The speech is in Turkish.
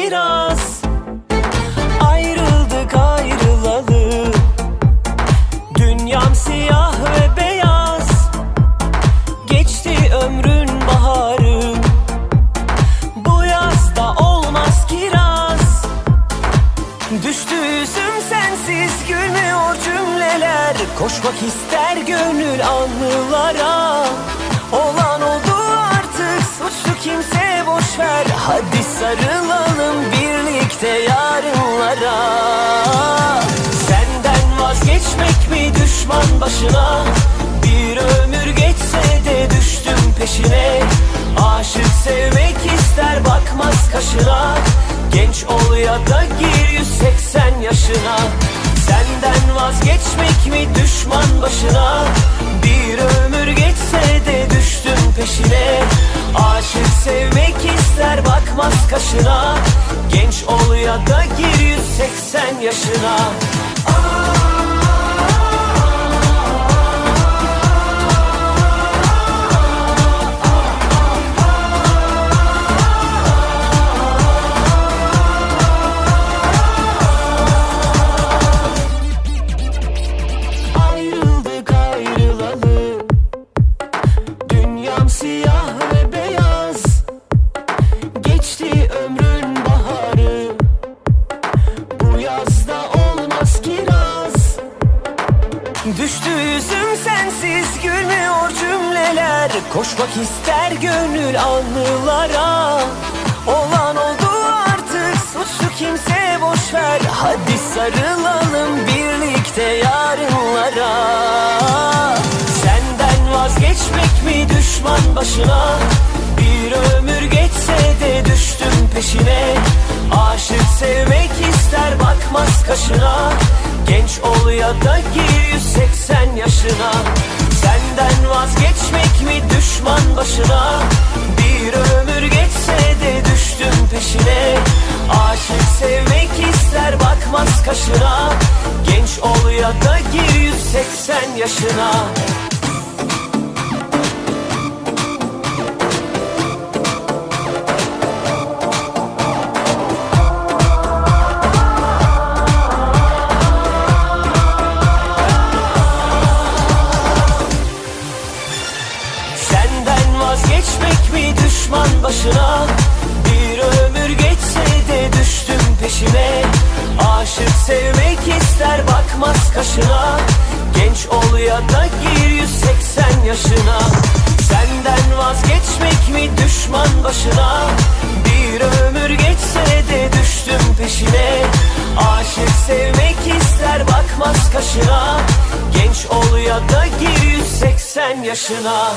Kiraz Ayrıldık ayrılalı. Dünyam siyah ve beyaz. Geçti ömrün baharı. Bu yazda olmaz kiraz Düştü yüzüm sensiz gülmüyor cümleler. Koşmak ister gönül anılara ver Hadi sarılalım birlikte yarınlara. Senden vazgeçmek mi düşman başına? Bir ömür geçse de düştüm peşine. Aşık sevmek ister bakmaz kaşına. Genç ol ya da gir 180 yaşına. Senden vazgeçmek mi düşman başına bakmaz kaşına. Genç ol ya da gir 180 yaşına Düştü yüzüm sensiz gülmüyor cümleler. Koşmak ister gönül anılara. Olan oldu artık suçlu kimse boş ver Hadi sarılalım birlikte yarınlara. Senden vazgeçmek mi düşman başına? Bir ömür geçse de düştüm peşine. Aşık sevmek ister bakmaz kaşına. Genç ol ya da gir 180 yaşına Senden vazgeçmek mi düşman başına? Bir ömür geçse de düştüm peşine. Aşık sevmek ister bakmaz kaşına. Genç ol ya da gir 180 yaşına düşman başına. Bir ömür geçse de düştüm peşine Aşık sevmek ister bakmaz kaşına. Genç ol ya da gir 180 yaşına. Senden vazgeçmek mi düşman başına? Bir ömür geçse de düştüm peşine. Aşık sevmek ister bakmaz kaşına. Genç ol ya da gir 180 yaşına